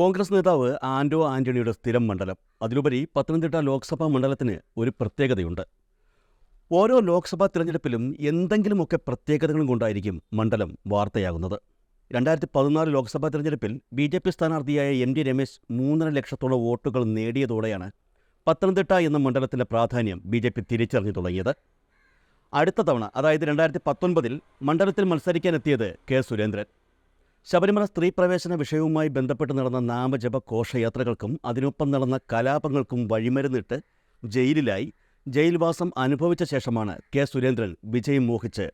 കോൺഗ്രസ് നേതാവ് ആന്റോ ആന്റണിയുടെ സ്ഥിരം മണ്ഡലം. അതിലുപരി പത്തനംതിട്ട ലോക്സഭാ മണ്ഡലത്തിന് ഒരു പ്രത്യേകതയുണ്ട്. ഓരോ ലോക്സഭാ തിരഞ്ഞെടുപ്പിലും എന്തെങ്കിലുമൊക്കെ പ്രത്യേകതകളും കൊണ്ടായിരിക്കും മണ്ഡലം വാർത്തയാകുന്നത്. രണ്ടായിരത്തി പതിനാല് ലോക്സഭാ തിരഞ്ഞെടുപ്പിൽ ബി ജെ പി സ്ഥാനാർത്ഥിയായ എം ഡി രമേശ് മൂന്നര ലക്ഷത്തോളം വോട്ടുകൾ നേടിയതോടെയാണ് പത്തനംതിട്ട എന്ന മണ്ഡലത്തിന്റെ പ്രാധാന്യം ബി ജെ പി തിരിച്ചറിഞ്ഞു തുടങ്ങിയത്. അടുത്ത തവണ അതായത് രണ്ടായിരത്തി പത്തൊൻപതിൽ മണ്ഡലത്തിൽ മത്സരിക്കാനെത്തിയത് കെ സുരേന്ദ്രൻ. ശബരിമല സ്ത്രീ പ്രവേശന വിഷയവുമായി ബന്ധപ്പെട്ട് നടന്ന നാമജപ ഘോഷയാത്രകൾക്കും അതിനൊപ്പം നടന്ന കലാപങ്ങൾക്കും വഴിമരുന്നിട്ട് ജയിലിലായി. ജയിൽവാസം അനുഭവിച്ച ശേഷമാണ് കെ സുരേന്ദ്രൻ വിജയം മോഹിച്ച്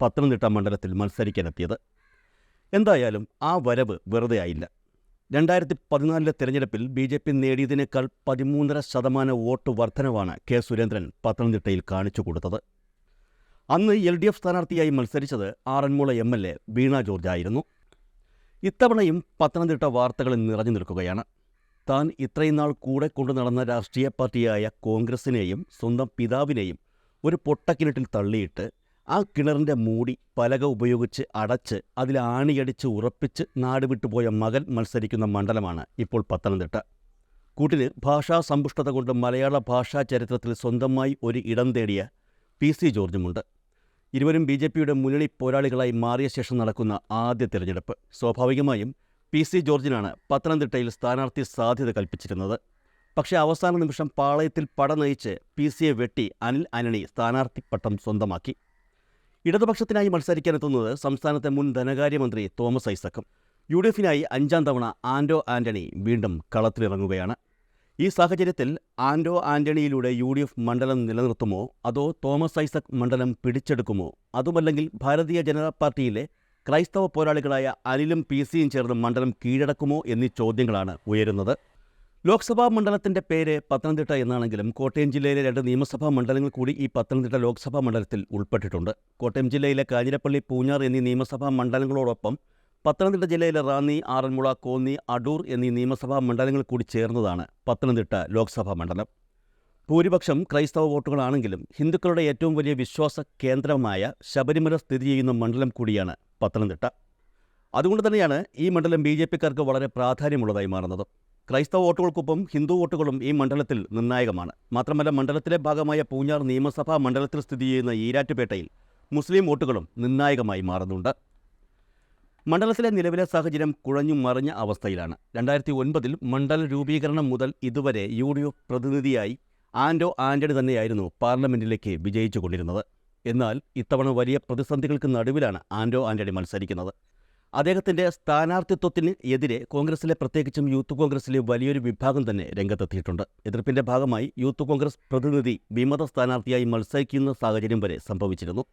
പത്തനംതിട്ട മണ്ഡലത്തിൽ മത്സരിക്കാനെത്തിയത്. എന്തായാലും ആ വരവ് വെറുതെ ആയില്ല. രണ്ടായിരത്തി പതിനാലിലെ തെരഞ്ഞെടുപ്പിൽ ബി ജെ പി നേടിയതിനേക്കാൾ പതിമൂന്നര ശതമാനം വോട്ട് വർധനവാണ് കെ സുരേന്ദ്രൻ പത്തനംതിട്ടയിൽ കാണിച്ചു കൊടുത്തത്. അന്ന് എൽ ഡി എഫ് സ്ഥാനാർത്ഥിയായി മത്സരിച്ചത് Aranmula M L A Veena George ആയിരുന്നു ഇത്തവണയും പത്തനംതിട്ട വാർത്തകളിൽ നിറഞ്ഞു നിൽക്കുകയാണ്. താൻ ഇത്രയും നാൾ കൂടെ കൊണ്ടു നടന്ന രാഷ്ട്രീയ പാർട്ടിയായ കോൺഗ്രസിനെയും സ്വന്തം പിതാവിനെയും ഒരു പൊട്ടക്കിണറ്റിൽ തള്ളിയിട്ട് ആ കിണറിന്റെ മൂടി പലക ഉപയോഗിച്ച് അടച്ച് അതിൽ ആണിയടിച്ച് ഉറപ്പിച്ച് നാടുവിട്ടുപോയ മകൻ മത്സരിക്കുന്ന മണ്ഡലമാണ് ഇപ്പോൾ പത്തനംതിട്ട. കൂട്ടിന് ഭാഷാ സമ്പുഷ്ടത കൊണ്ട് മലയാള ഭാഷാ ചരിത്രത്തിൽ സ്വന്തമായി ഒരു ഇടം തേടിയ പി സി ജോർജുമുണ്ട് ഇരുവരും ബി ജെ പിയുടെ മുന്നണി പോരാളികളായി മാറിയ ശേഷം നടക്കുന്ന ആദ്യ തിരഞ്ഞെടുപ്പ്. സ്വാഭാവികമായും പി സി ജോർജിനാണ് പത്തനംതിട്ടയിൽ സ്ഥാനാർത്ഥി സാധ്യത കൽപ്പിച്ചിരുന്നത്. പക്ഷേ അവസാന നിമിഷം പാളയത്തിൽ പട നയിച്ച് പി സിയെ വെട്ടി അനിൽ ആന്റണി സ്ഥാനാർത്ഥി പട്ടം സ്വന്തമാക്കി. ഇടതുപക്ഷത്തിനായി മത്സരിക്കാനെത്തുന്നത് സംസ്ഥാനത്തെ മുൻ ധനകാര്യമന്ത്രി തോമസ് ഐസക്കും. യു ഡി എഫിനായി അഞ്ചാം തവണ ആന്റോ ആന്റണി വീണ്ടും കളത്തിലിറങ്ങുകയാണ്. ഈ സാഹചര്യത്തിൽ ആൻഡോ ആന്റണിയിലൂടെ യു ഡി എഫ് മണ്ഡലം നിലനിർത്തുമോ? അതോ തോമസ് ഐസക് മണ്ഡലം പിടിച്ചെടുക്കുമോ? അതുമല്ലെങ്കിൽ ഭാരതീയ ജനതാ പാർട്ടിയിലെ ക്രൈസ്തവ പോരാളികളായ അനിലും പി സിയും ചേർന്ന് മണ്ഡലം കീഴടക്കുമോ എന്നീ ചോദ്യങ്ങളാണ് ഉയരുന്നത്. ലോക്സഭാ മണ്ഡലത്തിന്റെ പേര് പത്തനംതിട്ട എന്നാണെങ്കിലും കോട്ടയം ജില്ലയിലെ രണ്ട് നിയമസഭാ മണ്ഡലങ്ങൾ കൂടി ഈ പത്തനംതിട്ട ലോക്സഭാ മണ്ഡലത്തിൽ ഉൾപ്പെട്ടിട്ടുണ്ട്. കോട്ടയം ജില്ലയിലെ കാഞ്ഞിരപ്പള്ളി പൂഞ്ഞാർ എന്നീ നിയമസഭാ മണ്ഡലങ്ങളോടൊപ്പം പത്തനംതിട്ട ജില്ലയിലെ റാന്നി ആറന്മുള കോന്നി അടൂർ എന്നീ നിയമസഭാ മണ്ഡലങ്ങൾ കൂടി ചേർന്നതാണ് പത്തനംതിട്ട ലോക്സഭാ മണ്ഡലം. ഭൂരിപക്ഷം ക്രൈസ്തവ വോട്ടുകളാണെങ്കിലും ഹിന്ദുക്കളുടെ ഏറ്റവും വലിയ വിശ്വാസ കേന്ദ്രമായ ശബരിമല സ്ഥിതി ചെയ്യുന്ന മണ്ഡലം കൂടിയാണ് പത്തനംതിട്ട. അതുകൊണ്ട് തന്നെയാണ് ഈ മണ്ഡലം ബി ജെ പിക്കാർക്ക് വളരെ പ്രാധാന്യമുള്ളതായി മാറുന്നത്. ക്രൈസ്തവ വോട്ടുകൾക്കൊപ്പം ഹിന്ദു വോട്ടുകളും ഈ മണ്ഡലത്തിൽ നിർണായകമാണ്. മാത്രമല്ല മണ്ഡലത്തിലെ ഭാഗമായ പൂഞ്ഞാർ നിയമസഭാ മണ്ഡലത്തിൽ സ്ഥിതി ചെയ്യുന്ന ഈരാറ്റുപേട്ടയിൽ മുസ്ലിം വോട്ടുകളും നിർണായകമായി മാറുന്നുണ്ട്. മണ്ഡലത്തിലെ നിലവിലെ സാഹചര്യം കുഴഞ്ഞു മറിഞ്ഞ അവസ്ഥയിലാണ്. രണ്ടായിരത്തി ഒൻപതിൽ മണ്ഡല രൂപീകരണം മുതൽ ഇതുവരെ യു ഡി എഫ് പ്രതിനിധിയായി ആൻഡോ ആന്റണി തന്നെയായിരുന്നു പാർലമെന്റിലേക്ക് വിജയിച്ചുകൊണ്ടിരുന്നത് എന്നാൽ ഇത്തവണ വലിയ പ്രതിസന്ധികൾക്ക് നടുവിലാണ് ആൻഡോ ആന്റണി മത്സരിക്കുന്നത്. അദ്ദേഹത്തിന്റെ സ്ഥാനാർത്ഥിത്വത്തിന് എതിരെ കോൺഗ്രസിലെ പ്രത്യേകിച്ചും യൂത്ത് കോൺഗ്രസിലെ വലിയൊരു വിഭാഗം തന്നെ രംഗത്തെത്തിയിട്ടുണ്ട്. എതിർപ്പിന്റെ ഭാഗമായി യൂത്ത് കോൺഗ്രസ് പ്രതിനിധി വിമത സ്ഥാനാർത്ഥിയായി മത്സരിക്കുന്ന സാഹചര്യം വരെ സംഭവിച്ചിരുന്നു.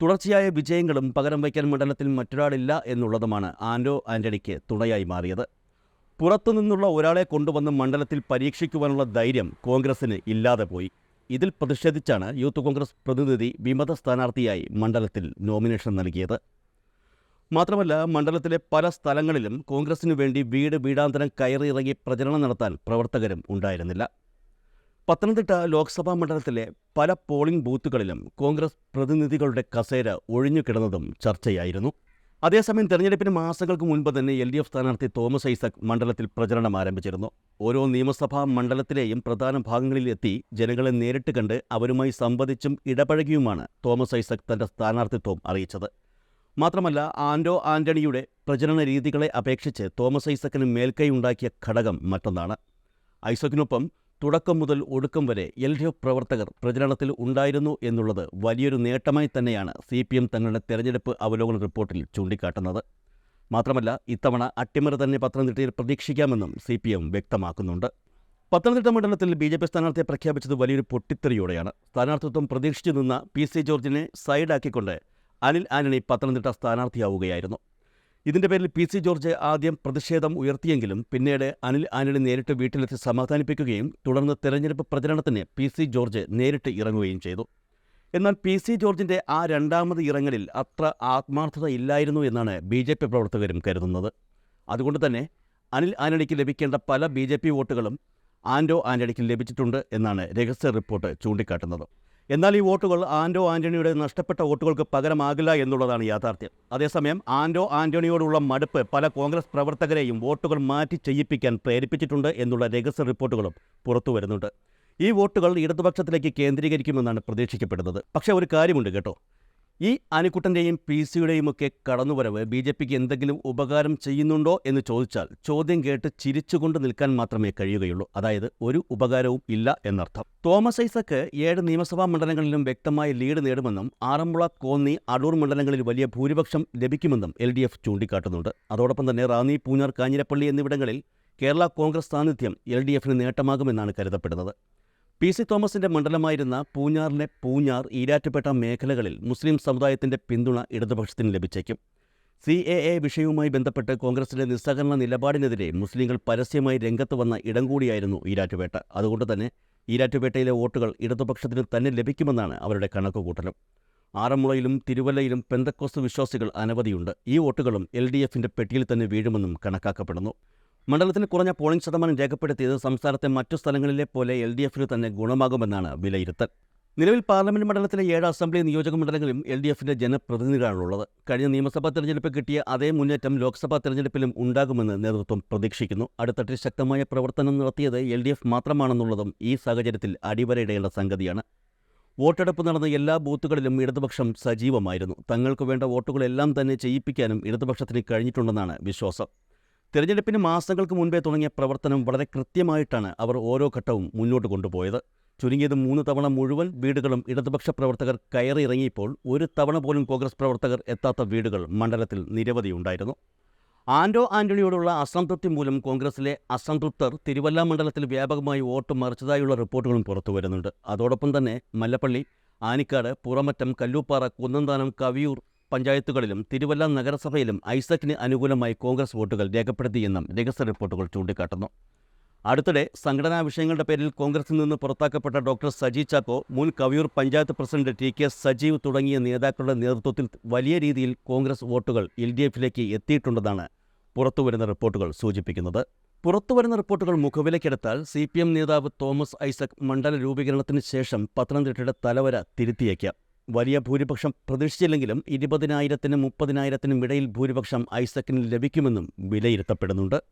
തുടർച്ചയായ വിജയങ്ങളും പകരം വയ്ക്കാൻ മണ്ഡലത്തിൽ മറ്റൊരാളില്ല എന്നുള്ളതുമാണ് ആൻഡോ ആന്റണിക്ക് തുണയായി മാറിയത്. പുറത്തുനിന്നുള്ള ഒരാളെ കൊണ്ടുവന്ന് മണ്ഡലത്തിൽ പരീക്ഷിക്കുവാനുള്ള ധൈര്യം കോൺഗ്രസിന് ഇല്ലാതെ പോയി. ഇതിൽ പ്രതിഷേധിച്ചാണ് യൂത്ത് കോൺഗ്രസ് പ്രതിനിധി വിമത സ്ഥാനാർത്ഥിയായി മണ്ഡലത്തിൽ നോമിനേഷൻ നൽകിയത്. മാത്രമല്ല മണ്ഡലത്തിലെ പല സ്ഥലങ്ങളിലും കോൺഗ്രസിനു വേണ്ടി വീട് വീടാന്തരം കയറിയിറങ്ങി പ്രചരണം നടത്താൻ പ്രവർത്തകരും ഉണ്ടായിരുന്നില്ല. പത്തനംതിട്ട ലോക്സഭാ മണ്ഡലത്തിലെ പല പോളിംഗ് ബൂത്തുകളിലും കോൺഗ്രസ് പ്രതിനിധികളുടെ കസേര ഒഴിഞ്ഞുകിടന്നതും ചർച്ചയായിരുന്നു. അതേസമയം തെരഞ്ഞെടുപ്പിന് മാസങ്ങൾക്ക് മുൻപ് തന്നെ എൽ ഡി എഫ് സ്ഥാനാർത്ഥി തോമസ് ഐസക് മണ്ഡലത്തിൽ പ്രചരണം ആരംഭിച്ചിരുന്നു. ഓരോ നിയമസഭാ മണ്ഡലത്തിലെയും പ്രധാന ഭാഗങ്ങളിലെത്തി ജനങ്ങളെ നേരിട്ട് കണ്ട് അവരുമായി സംവദിച്ചും ഇടപഴകിയുമാണ് തോമസ് ഐസക് തന്റെ സ്ഥാനാർത്ഥിത്വം അറിയിച്ചത്. മാത്രമല്ല ആന്റോ ആന്റണിയുടെ പ്രചരണ രീതികളെ അപേക്ഷിച്ച് തോമസ് ഐസക്കിന് മേൽക്കൈ ഉണ്ടാക്കിയ ഘടകം മറ്റൊന്നാണ്. ഐസക്കിനൊപ്പം തുടക്കം മുതൽ ഒടുക്കം വരെ എൽ ഡി എഫ് പ്രവർത്തകർ പ്രചരണത്തിൽ ഉണ്ടായിരുന്നു എന്നുള്ളത് വലിയൊരു നേട്ടമായി തന്നെയാണ് സി പി എം തങ്ങളുടെ തെരഞ്ഞെടുപ്പ് അവലോകന റിപ്പോർട്ടിൽ ചൂണ്ടിക്കാട്ടുന്നത്. മാത്രമല്ല ഇത്തവണ അട്ടിമറി തന്നെ പത്തനംതിട്ടയിൽ പ്രതീക്ഷിക്കാമെന്നും സി പി എം വ്യക്തമാക്കുന്നുണ്ട്. പത്തനംതിട്ട മണ്ഡലത്തിൽ ബി ജെ പി സ്ഥാനാർത്ഥിയെ പ്രഖ്യാപിച്ചത് വലിയൊരു പൊട്ടിത്തെറിയോടെയാണ്. സ്ഥാനാർത്ഥിത്വം പ്രതീക്ഷിച്ചു നിന്ന പി സി ജോർജിനെ സൈഡാക്കിക്കൊണ്ട് അനിൽ ആന്റണി പത്തനംതിട്ട സ്ഥാനാർത്ഥിയാവുകയായിരുന്നു. ഇതിന്റെ പേരിൽ പി സി ജോർജ് ആദ്യം പ്രതിഷേധം ഉയർത്തിയെങ്കിലും പിന്നീട് അനിൽ ആന്റണി നേരിട്ട് വീട്ടിലെത്തി സമാധാനിപ്പിക്കുകയും തുടർന്ന് തെരഞ്ഞെടുപ്പ് പ്രചരണത്തിന് പി സി ജോർജ് നേരിട്ട് ഇറങ്ങുകയും ചെയ്തു. എന്നാൽ പി സി ജോർജിന്റെ ആ രണ്ടാമത് ഇറങ്ങലിൽ അത്ര ആത്മാർത്ഥത ഇല്ലായിരുന്നു എന്നാണ് ബി ജെ പി പ്രവർത്തകരും കരുതുന്നത്. അതുകൊണ്ട് തന്നെ അനിൽ ആന്റണിക്ക് ലഭിക്കേണ്ട പല ബി ജെ പി വോട്ടുകളും ആൻഡോ ആന്റണിക്ക് ലഭിച്ചിട്ടുണ്ട് എന്നാണ് രഹസ്യ റിപ്പോർട്ട് ചൂണ്ടിക്കാട്ടുന്നത്. എന്നാൽ ഈ വോട്ടുകൾ ആൻഡോ ആന്റണിയുടെ നഷ്ടപ്പെട്ട വോട്ടുകൾക്ക് പകരമാകില്ല എന്നുള്ളതാണ് യാഥാർത്ഥ്യം. അതേസമയം ആൻഡോ ആന്റണിയോടുള്ള മടുപ്പ് പല കോൺഗ്രസ് പ്രവർത്തകരെയും വോട്ടുകൾ മാറ്റി ചെയ്യിപ്പിക്കാൻ പ്രേരിപ്പിച്ചിട്ടുണ്ട് എന്നുള്ള രഹസ്യ റിപ്പോർട്ടുകളും പുറത്തു വരുന്നുണ്ട്. ഈ വോട്ടുകൾ ഇടതുപക്ഷത്തിലേക്ക് കേന്ദ്രീകരിക്കുമെന്നാണ് പ്രതീക്ഷിക്കപ്പെടുന്നത്. പക്ഷേ ഒരു കാര്യമുണ്ട് കേട്ടോ. ഈ ആനിക്കുട്ടന്റെയും പി സിയുടെയും ഒക്കെ കടന്നുവരവ് ബി ജെ പിക്ക് എന്തെങ്കിലും ഉപകാരം ചെയ്യുന്നുണ്ടോ എന്ന് ചോദിച്ചാൽ ചോദ്യം കേട്ട് ചിരിച്ചുകൊണ്ട് നിൽക്കാൻ മാത്രമേ കഴിയുകയുള്ളൂ. അതായത് ഒരു ഉപകാരവും ഇല്ല എന്നർത്ഥം. തോമസ് ഐസക്ക് ഏഴ് നിയമസഭാ മണ്ഡലങ്ങളിലും വ്യക്തമായി ലീഡ് നേടുമെന്നും ആറന്മുള കോന്നി അടൂർ മണ്ഡലങ്ങളിൽ വലിയ ഭൂരിപക്ഷം ലഭിക്കുമെന്നും എൽ ഡി എഫ് ചൂണ്ടിക്കാട്ടുന്നുണ്ട്. അതോടൊപ്പം തന്നെ റാന്നി പൂഞ്ഞാർ കാഞ്ഞിരപ്പള്ളി എന്നിവിടങ്ങളിൽ കേരള കോൺഗ്രസ് സാന്നിധ്യം എൽ ഡി എഫിന് നേട്ടമാകുമെന്നാണ് കരുതപ്പെടുന്നത്. പി സി തോമസിന്റെ മണ്ഡലമായിരുന്ന പൂഞ്ഞാറിലെ പൂഞ്ഞാർ ഈരാറ്റുപേട്ട മേഖലകളിൽ മുസ്ലിം സമുദായത്തിന്റെ പിന്തുണ ഇടതുപക്ഷത്തിന് ലഭിച്ചേക്കും. സി എ എ വിഷയവുമായി ബന്ധപ്പെട്ട് കോൺഗ്രസിന്റെ നിസ്സഹകരണ നിലപാടിനെതിരെ മുസ്ലിങ്ങൾ പരസ്യമായി രംഗത്ത് വന്ന ഇടം കൂടിയായിരുന്നു ഈരാറ്റുപേട്ട. അതുകൊണ്ട് തന്നെ ഈരാറ്റുപേട്ടയിലെ വോട്ടുകൾ ഇടതുപക്ഷത്തിന് തന്നെ ലഭിക്കുമെന്നാണ് അവരുടെ കണക്കുകൂട്ടലും. ആറന്മുളയിലും തിരുവല്ലയിലും പെന്തക്കോസ് വിശ്വാസികൾ അനവധിയുണ്ട്. ഈ വോട്ടുകളും എൽ ഡി എഫിന്റെ പെട്ടിയിൽ തന്നെ വീഴുമെന്നും കണക്കാക്കപ്പെടുന്നു. മണ്ഡലത്തിന് കുറഞ്ഞ പോളിംഗ് ശതമാനം രേഖപ്പെടുത്തിയത് സംസ്ഥാനത്തെ മറ്റു സ്ഥലങ്ങളിലെ പോലെ എൽ ഡി എഫിന് തന്നെ ഗുണമാകുമെന്നാണ് വിലയിരുത്തൽ. നിലവിൽ പാർലമെന്റ് മണ്ഡലത്തിലെ ഏഴ് അസംബ്ലി നിയോജക മണ്ഡലങ്ങളിലും എൽ ഡി എഫിന്റെ ജനപ്രതിനിധികളാണുള്ളത്. കഴിഞ്ഞ നിയമസഭാ തെരഞ്ഞെടുപ്പ് കിട്ടിയ അതേ മുന്നേറ്റം ലോക്സഭാ തെരഞ്ഞെടുപ്പിലും ഉണ്ടാകുമെന്ന് നേതൃത്വം പ്രതീക്ഷിക്കുന്നു. അടുത്തട്ടിൽ ശക്തമായ പ്രവർത്തനം നടത്തിയത് എൽ ഡി എഫ് മാത്രമാണെന്നുള്ളതും ഈ സാഹചര്യത്തിൽ അടിവരയിടേണ്ട സംഗതിയാണ്. വോട്ടെടുപ്പ് നടന്ന എല്ലാ ബൂത്തുകളിലും ഇടതുപക്ഷം സജീവമായിരുന്നു. തങ്ങൾക്ക് വേണ്ട വോട്ടുകളെല്ലാം തന്നെ ചെയ്യിപ്പിക്കാനും ഇടതുപക്ഷത്തിന് കഴിഞ്ഞിട്ടുണ്ടെന്നാണ് വിശ്വാസം. തിരഞ്ഞെടുപ്പിന് മാസങ്ങൾക്ക് മുൻപേ തുടങ്ങിയ പ്രവർത്തനം വളരെ കൃത്യമായിട്ടാണ് അവർ ഓരോ ഘട്ടവും മുന്നോട്ട് കൊണ്ടുപോയത്. ചുരുങ്ങിയത് മൂന്ന് തവണ മുഴുവൻ വീടുകളും ഇടതുപക്ഷ പ്രവർത്തകർ കയറിയിറങ്ങിയപ്പോൾ ഒരു തവണ പോലും കോൺഗ്രസ് പ്രവർത്തകർ എത്താത്ത വീടുകൾ മണ്ഡലത്തിൽ നിരവധിയുണ്ടായിരുന്നു ആൻഡോ ആന്റണിയോടുള്ള അസംതൃപ്തി മൂലം കോൺഗ്രസിലെ അസംതൃപ്തർ തിരുവല്ല മണ്ഡലത്തിൽ വ്യാപകമായി വോട്ട് മറിച്ചതായുള്ള റിപ്പോർട്ടുകളും പുറത്തു വരുന്നുണ്ട്. അതോടൊപ്പം തന്നെ മല്ലപ്പള്ളി ആനിക്കാട് പുറമറ്റം കല്ലൂപ്പാറ കുന്നന്താനം കവിയൂർ പഞ്ചായത്തുകളിലും തിരുവല്ല നഗരസഭയിലും ഐസക്കിന് അനുകൂലമായി കോൺഗ്രസ് വോട്ടുകൾ രേഖപ്പെടുത്തിയെന്നും രഹസ്യ റിപ്പോർട്ടുകൾ ചൂണ്ടിക്കാട്ടുന്നു. അടുത്തിടെ സംഘടനാ വിഷയങ്ങളുടെ പേരിൽ കോൺഗ്രസിൽ നിന്ന് പുറത്താക്കപ്പെട്ട ഡോക്ടർ സജി ചാക്കോ മുൻ Kaviyoor panchayat president T K Sajeev തുടങ്ങിയ നേതാക്കളുടെ നേതൃത്വത്തിൽ വലിയ രീതിയിൽ കോൺഗ്രസ് വോട്ടുകൾ എൽ ഡി എഫിലേക്ക് എത്തിയിട്ടുണ്ടെന്നാണ് പുറത്തുവരുന്ന റിപ്പോർട്ടുകൾ സൂചിപ്പിക്കുന്നത്. പുറത്തുവരുന്ന റിപ്പോർട്ടുകൾ മുഖവിലക്കെടുത്താൽ സി പി എം നേതാവ് തോമസ് ഐസക് മണ്ഡല രൂപീകരണത്തിന് ശേഷം പത്തനംതിട്ടയുടെ തലവര തിരുത്തിയേക്കാം. വലിയ ഭൂരിപക്ഷം പ്രതീക്ഷിച്ചില്ലെങ്കിലും ഇരുപതിനായിരത്തിനും മുപ്പതിനായിരത്തിനും ഇടയിൽ ഭൂരിപക്ഷം ഐസക്കിന് ലഭിക്കുമെന്നും വിലയിരുത്തപ്പെടുന്നുണ്ട്